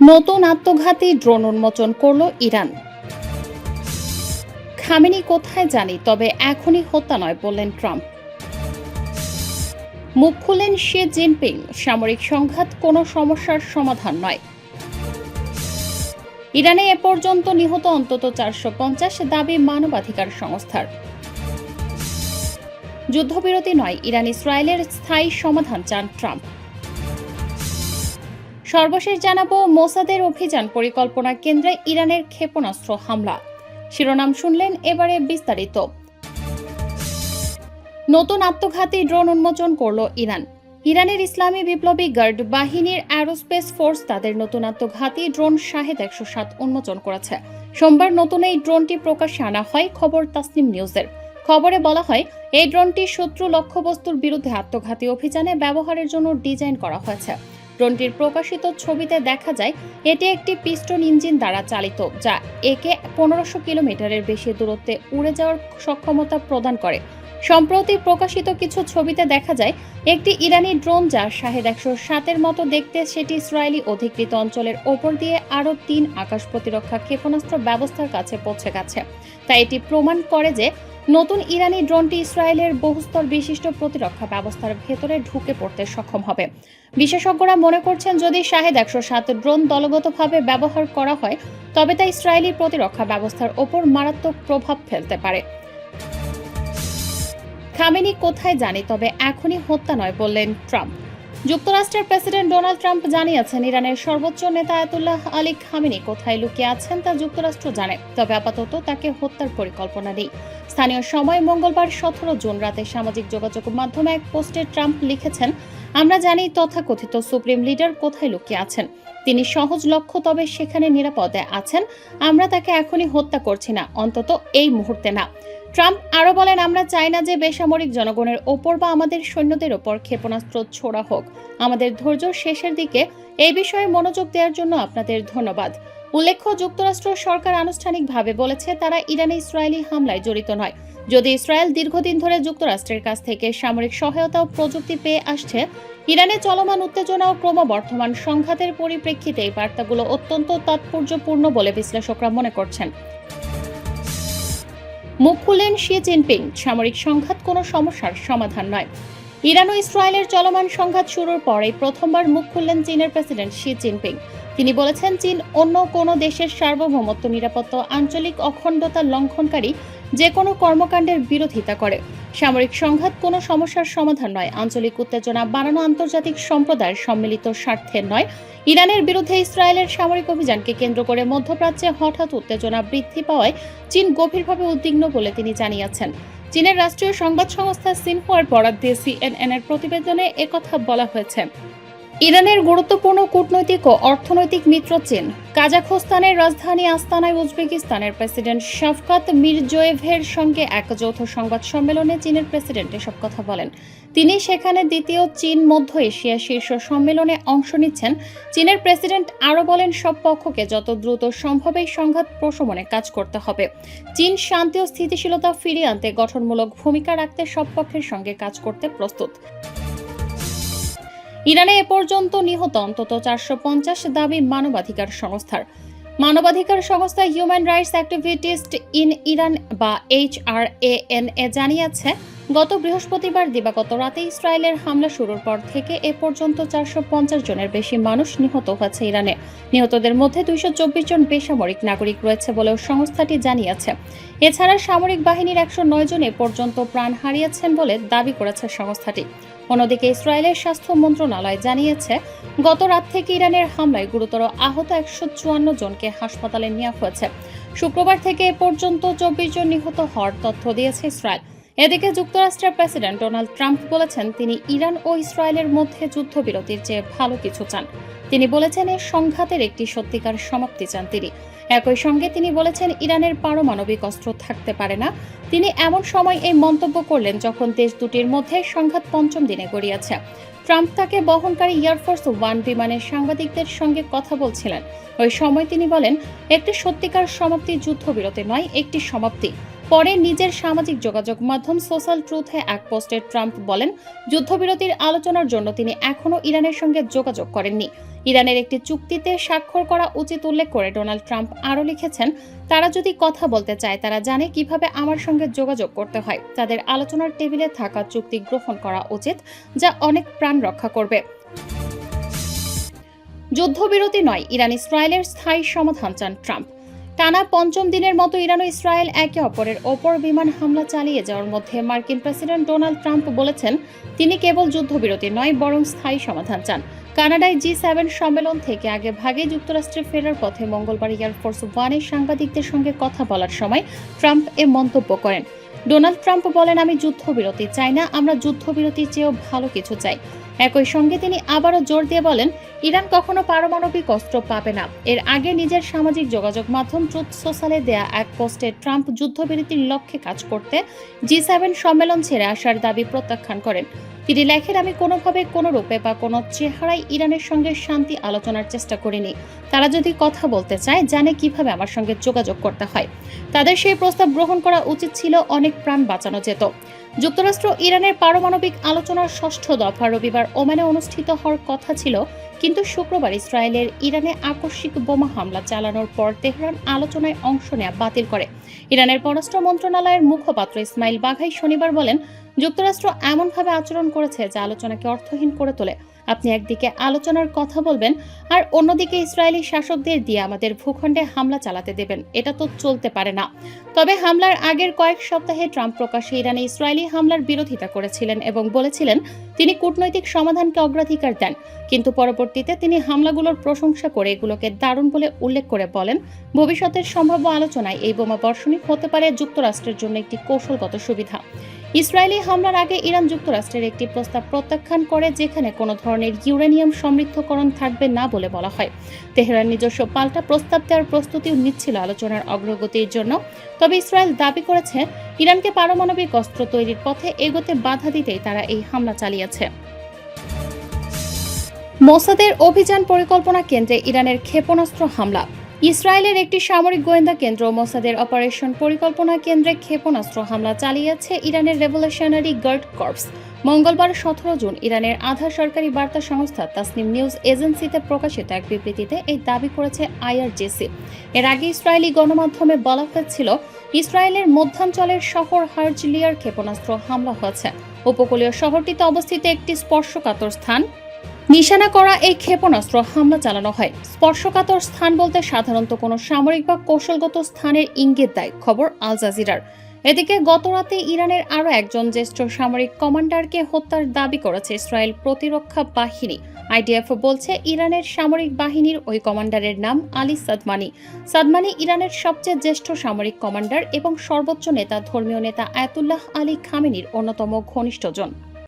নতুন আত্মঘাতী ড্রোন উন্মোচন করল ইরান। খামেনি কোথায় জানি, তবে এখনই হত্যা নয় বললেন ট্রাম্প। মুখ খুললেন শি জিনপিং, সামরিক সংঘাত কোনো সমস্যার সমাধান নয়। ইরানে এ পর্যন্ত নিহত অন্তত চারশো পঞ্চাশ দাবি মানবাধিকার সংস্থার। যুদ্ধবিরতি নয় ইরান ইসরায়েলের স্থায়ী সমাধান চান ট্রাম্প। সর্বশেষ জানাব মোসাদের অভিযান পরিকল্পনা কেন্দ্রে ইরানের ক্ষেপণাস্ত্র হামলা। শিরোনাম শুনলেন এবারে বিস্তারিত। নতুন আত্মঘাতী ড্রোন উন্মোচন করল ইরান। ইরানের ইসলামী বিপ্লবী গার্ড বাহিনীর অ্যারোস্পেস ফোর্স তাদের নতুন আত্মঘাতী ড্রোন শাহেদ একশো সাত উন্মোচন করেছে। সোমবার নতুন এই ড্রোনটি প্রকাশ্যে আনা হয় খবর তাসনিম নিউজের। খবরে বলা হয়, এই ড্রোনটি শত্রু লক্ষ্যবস্তুর বিরুদ্ধে আত্মঘাতী অভিযানে ব্যবহারের জন্য ডিজাইন করা হয়েছে। ড্রোনটির প্রকাশিত ছবিতে দেখা যায়, এটি একটি পিস্টন ইঞ্জিন দ্বারা চালিত, যা একে পনেরোশো কিলোমিটারের বেশি দূরত্বে উড়ে যাওয়ার সক্ষমতা প্রদান করে। সম্প্রতি প্রকাশিত কিছু ছবিতে দেখা যায়, একটি ইরানি ড্রোন যা শাহেদ একশো সাতের মতো দেখতে সেটি ইসরায়েলি অধিকৃত অঞ্চলের ওপর দিয়ে আরও তিন আকাশ প্রতিরক্ষা ক্ষেপণাস্ত্র ব্যবস্থার কাছে পৌঁছে গেছে। তাই এটি প্রমাণ করে যে নতুন ইরানি ড্রোনটি ইসরায়েলের বহুস্তর বিশিষ্ট প্রতিরক্ষা ব্যবস্থার ভেতরে ঢুকে পড়তে সক্ষম হবে। বিশেষজ্ঞরা মনে করছেন, যদি শাহেদ একশো সাত ড্রোন দলগতভাবে ব্যবহার করা হয়, তবে তা ইসরায়েলি প্রতিরক্ষা ব্যবস্থার ওপর মারাত্মক প্রভাব ফেলতে পারে। খামেনি কোথায় জানি, তবে এখনই হত্যা নয় বললেন ট্রাম্প। যুক্তরাষ্ট্রের প্রেসিডেন্ট ডোনাল্ড ট্রাম্প জানিয়েছেন, ইরানের সর্বোচ্চ নেতা আয়াতুল্লাহ আলী খামেনি কোথায় লুকিয়ে আছেন তা যুক্তরাষ্ট্র জানে, তবে আপাতত তাকে হত্যার পরিকল্পনা নেই। স্থানীয় সময় মঙ্গলবার সতেরো জুন রাতে সামাজিক যোগাযোগ মাধ্যমে এক পোস্টে ট্রাম্প লিখেছেন, আমরা জানি তথাকথিত সুপ্রিম লিডার কোথায় লুকিয়ে আছেন। তিনি সহজ লক্ষ্য, তবে সেখানে নিরাপদে আছেন। আমরা তাকে এখনই হত্যা করছি না, অন্তত এই মুহূর্তে না। ট্রাম্প আরও বলেন, আমরা চাই না যে বেসামরিক জনগণের ওপর বা আমাদের সৈন্যদের ওপর ক্ষেপণাস্ত্র ছোড়া হোক। আমাদের ধৈর্য শেষের দিকে। এই বিষয়ে মনোযোগ দেওয়ার জন্য আপনাদের ধন্যবাদ। উল্লেখ্য, যুক্তরাষ্ট্র সরকার আনুষ্ঠানিকভাবে বলেছে, তারা ইরানে ইসরায়েলি হামলায় জড়িত নয়। যদি ইসরায়েল দীর্ঘদিন ধরে যুক্তরাষ্ট্রের কাছ থেকে সামরিক সহায়তা ও প্রযুক্তি পেয়ে আসছে, ইরানে চলমান উত্তেজনা ও ক্রমবর্ধমান সংঘাতের পরিপ্রেক্ষিতে এই বার্তাগুলো অত্যন্ত তাৎপর্যপূর্ণ বলে বিশ্লেষকরা মনে করছেন। মুখ খুললেন শি জিনপিং। সামরিক সংঘাত কোনো সমস্যার সমাধান নয়। ইরান ও ইসরায়েলের চলমান সংঘাত শুরুর পরেই প্রথমবার মুখ খুললেন চীনের প্রেসিডেন্ট শি জিনপিং। তিনি বলেছেন, চীন অন্য কোনো দেশের সার্বভৌমত্ব, নিরাপত্তা আঞ্চলিক অখণ্ডতা লঙ্ঘনকারী যে কোনো কর্মকাণ্ডের বিরোধিতা করে। সামরিক সংঘাত কোনো সমস্যার সমাধান নয়। আঞ্চলিক উত্তেজনা বাড়ানো আন্তর্জাতিক সম্প্রদায়ের সম্মিলিত স্বার্থের নয়। ইরানের বিরুদ্ধে ইসরায়েলের সামরিক অভিযানকে কেন্দ্র করে মধ্যপ্রাচ্যে হঠাৎ উত্তেজনা বৃদ্ধি পাওয়ায় চীন গভীরভাবে উদ্বিগ্ন বলে তিনি জানিয়েছেন। চীনের রাষ্ট্রীয় সংবাদ সংস্থা সিনহুয়ার বরাদ দিয়ে সিএনএন এর প্রতিবেদনে একথা বলা হয়েছে। ইরানের গুরুত্বপূর্ণ কূটনৈতিক ও অর্থনৈতিক মিত্র চীন। কাজাখস্তানের রাজধানী আস্তানায় উজবেকিস্তানের প্রেসিডেন্ট শাফকাত মিরজোয়েভের সঙ্গে এক যৌথ সংবাদ সম্মেলনে চীনের প্রেসিডেন্ট এসব কথা বলেন। তিনি সেখানে দ্বিতীয় চীন মধ্য এশিয়া শীর্ষ সম্মেলনে অংশ নিচ্ছেন। চীনের প্রেসিডেন্ট আরও বলেন, সব পক্ষকে যত দ্রুত সম্ভব এই সংঘাত প্রশমনে কাজ করতে হবে। চীন শান্তি ও স্থিতিশীলতা ফিরিয়ে আনতে গঠনমূলক ভূমিকা রাখতে সব পক্ষের সঙ্গে কাজ করতে প্রস্তুত। ইরানে এ পর্যন্ত নিহত অন্তত চারশো পঞ্চাশ দাবি মানবাধিকার সংস্থার। মানবাধিকার সংস্থা human rights activist in Iran বা H R A N A জানিয়েছে গত বৃহস্পতিবার দিবাগত রাতে ইসরায়েলের হামলা শুরুর পর থেকে এ পর্যন্ত চারশো পঞ্চাশ জনের বেশি মানুষ নিহত হয়েছে ইরানে। নিহতদের মধ্যে দুইশো চব্বিশ জন বেসামরিক নাগরিক রয়েছে বলেও সংস্থাটি জানিয়েছে। এছাড়া সামরিক বাহিনীর একশো নয় জন এ পর্যন্ত প্রাণ হারিয়েছেন বলে দাবি করেছে সংস্থাটি। অন্যদিকে ইসরায়েলের স্বাস্থ্য মন্ত্রণালয় জানিয়েছে, গত রাত থেকে ইরানের হামলায় গুরুতর আহত একশো চুয়ান্ন জনকে হাসপাতালে নেওয়া হয়েছে। শুক্রবার থেকে এ পর্যন্ত চব্বিশ জন নিহত হওয়ার তথ্য দিয়েছে ইসরায়েল। এদিকে যুক্তরাষ্ট্রের প্রেসিডেন্ট ডোনাল্ড ট্রাম্প বলেছেন তিনি ইরান ও ইসরায়েলের মধ্যে যুদ্ধবিরতির চেয়ে ভালো কিছু চান। তিনি বলেছেন এই সংঘাতের একটি সত্যিকার সমাপ্তি চান তিনি। একই সঙ্গে তিনি বলেছেন ইরানের পারমাণবিক অস্ত্র থাকতে পারে না। তিনি এমন সময় এই মন্তব্য করলেন যখন দেশ দুটির মধ্যে সংঘাত পঞ্চম দিনে গড়িয়েছে। ট্রাম্প তাকে বহনকারী এয়ারফোর্স ওয়ান বিমানের সাংবাদিকদের সঙ্গে কথা বলছিলেন। ওই সময় তিনি বলেন, একটি সত্যিকার সমাপ্তি যুদ্ধবিরতি নয়, একটি সমাপ্তি। পরে নিজের সামাজিক যোগাযোগ মাধ্যম সোশ্যাল ট্রুথে এক পোস্টে ট্রাম্প বলেন, যুদ্ধবিরতির আলোচনার জন্য তিনি এখনও ইরানের সঙ্গে যোগাযোগ করেননি। ইরানের একটি চুক্তিতে স্বাক্ষর করা উচিত উল্লেখ করে ডোনাল্ড ট্রাম্প আরও লিখেছেন, তারা যদি কথা বলতে চায়, তারা জানে কীভাবে আমার সঙ্গে যোগাযোগ করতে হয়। তাদের আলোচনার টেবিলে থাকা চুক্তি গ্রহণ করা উচিত, যা অনেক প্রাণ রক্ষা করবে। যুদ্ধবিরতি নয় ইরান ইসরায়েলের স্থায়ী সমাধান চান ট্রাম্প। টানা পঞ্চম দিনের মতো ইরান ও ইসরায়েল একে অপরের ওপর বিমান হামলা চালিয়ে যাওয়ার মধ্যে মার্কিন প্রেসিডেন্ট ডোনাল্ড ট্রাম্প বলেছেন, তিনি কেবল যুদ্ধবিরতি নয়, বরং স্থায়ী সমাধান চান। কানাডায় জি সেভেন সম্মেলন থেকে আগে ভাগে যুক্তরাষ্ট্রে ফেরার পথে মঙ্গলবার এয়ারফোর্স ওয়ানের সাংবাদিকদের সঙ্গে কথা বলার সময় ট্রাম্প এ মন্তব্য করেন। ডোনাল্ড ট্রাম্প বলেন, আমি যুদ্ধবিরতি চাই না, আমরা যুদ্ধবিরতির চেয়েও ভালো কিছু চাই। একই সঙ্গে তিনি আবারও জোর দিয়ে বলেন, ইরান কখনো পারমাণবিক অস্ত্র পাবে না। এর আগে নিজের সামাজিক যোগাযোগ মাধ্যম ট্রুথ সোশ্যালে দেয়া এক পোস্টে ট্রাম্প যুদ্ধবিরতির লক্ষ্যে কাজ করতে জি সেভেন সম্মেলন ছেড়ে আসার দাবি প্রত্যাখ্যান করেন। তিনি লেখেন, আমি কোনোভাবে কোনো রূপে বা কোনো চেহারায় ইরানের সঙ্গে শান্তি আলোচনার চেষ্টা করিনি। তারা যদি কথা বলতে চায়, জানে কীভাবে আমার সঙ্গে যোগাযোগ করতে হয়। তাদের সেই প্রস্তাব গ্রহণ করা উচিত ছিল অনেক প্রাণ বাঁচানো যেত। যুক্তরাষ্ট্র ইরানের পারমাণবিক আলোচনার ষষ্ঠ দফা রবিবার ওমানে অনুষ্ঠিত হওয়ার কথা ছিল কিন্তু শুক্রবার ইসরায়েলের ইরানে আকস্মিক বোমা হামলা চালানোর পর তেহরান আলোচনায় অংশ নেওয়া বাতিল করে। ইরানের পররাষ্ট্র মন্ত্রণালয়ের মুখপাত্র ইসমাইল বাঘাই শনিবার বলেন, যুক্তরাষ্ট্র এমনভাবে আচরণ করেছে যা আলোচনাকে অর্থহীন করে তোলে। আপনি একদিকে আলোচনার কথা বলবেন আর অন্যদিকে ইসরায়েলি শাসকদের দিয়ে আমাদের ভূখণ্ডে হামলা চালাতে দেবেন। এটা তো চলতে পারে না। তবে হামলার আগের কয়েক সপ্তাহে ট্রাম্প প্রকাশ্যে ইরানে ইসরায়েলি হামলার বিরোধিতা করেছিলেন এবং বলেছিলেন, তিনি কূটনৈতিক সমাধানকে অগ্রাধিকার দেন। কিন্তু পরবর্তীতে তিনি হামলাগুলোর প্রশংসা করে এগুলোকে দারুণ বলে উল্লেখ করে বলেন, ভবিষ্যতের সম্ভাব্য আলোচনায় এই বোমা বর্ষণী হতে পারে যুক্তরাষ্ট্রের জন্য একটি কৌশলগত সুবিধা। ইসরায়েলি হামলার আগে ইরান যুক্তরাষ্ট্রের একটি প্রস্তাব প্রত্যাখ্যান করে যেখানে কোনো ধরনের ইউরেনিয়াম সমৃদ্ধকরণ থাকবে না বলে বলা হয়। তেহরান নিজস্ব পাল্টা প্রস্তাব দেওয়ার প্রস্তুতিও নিচ্ছিল আলোচনার অগ্রগতির জন্য। তবে ইসরায়েল দাবি করেছে, ইরানকে পারমাণবিক অস্ত্র তৈরির পথে এগোতে বাধা দিতেই তারা এই হামলা চালিয়েছে। মোসাদের অভিযান পরিকল্পনা কেন্দ্রে ইরানের ক্ষেপণাস্ত্র হামলা। ইসরায়েলের একটি সামরিক গোয়েন্দা কেন্দ্র মোসাদের অপারেশন পরিকল্পনা কেন্দ্রে ক্ষেপণাস্ত্র হামলা চালিয়েছে ইরানের রেভলিউশনারি গার্ড কর্পস। মঙ্গলবার সতেরো জুন ইরানের আধা সরকারি বার্তা সংস্থা তাসনিম নিউজ এজেন্সিতে প্রকাশিত এক বিবৃতিতে এই দাবি করেছে আইআরজেসি। এর আগে ইসরায়েলি গণমাধ্যমে বলা হয়েছিল, ইসরায়েলের মধ্যাঞ্চলের শহর হার্জলিয়ার ক্ষেপণাস্ত্র হামলা হয়েছে। উপকূলীয় শহরটিতে অবস্থিত একটি স্পর্শকাতর স্থান নিশানা করা এই ক্ষেপণাস্ত্র হামলা চালানো হয়। স্পর্শকাতর স্থান বলতে সাধারণত কোনো সামরিক বা কৌশলগত স্থানের ইঙ্গিত দেয়, খবর আল জাজিরার। এদিকে গতরাতে ইরানের আরও একজন জ্যেষ্ঠ সামরিক কমান্ডারকে হত্যার দাবি করেছে ইসরায়েল প্রতিরক্ষা বাহিনী। আইডিএফ বলছে, ইরানের সামরিক বাহিনীর ওই কমান্ডারের নাম আলী সাদমানি। সাদমানি ইরানের সবচেয়ে জ্যেষ্ঠ সামরিক কমান্ডার এবং সর্বোচ্চ নেতা ধর্মীয় নেতা আয়াতুল্লাহ আলী খামেনির অন্যতম ঘনিষ্ঠজন।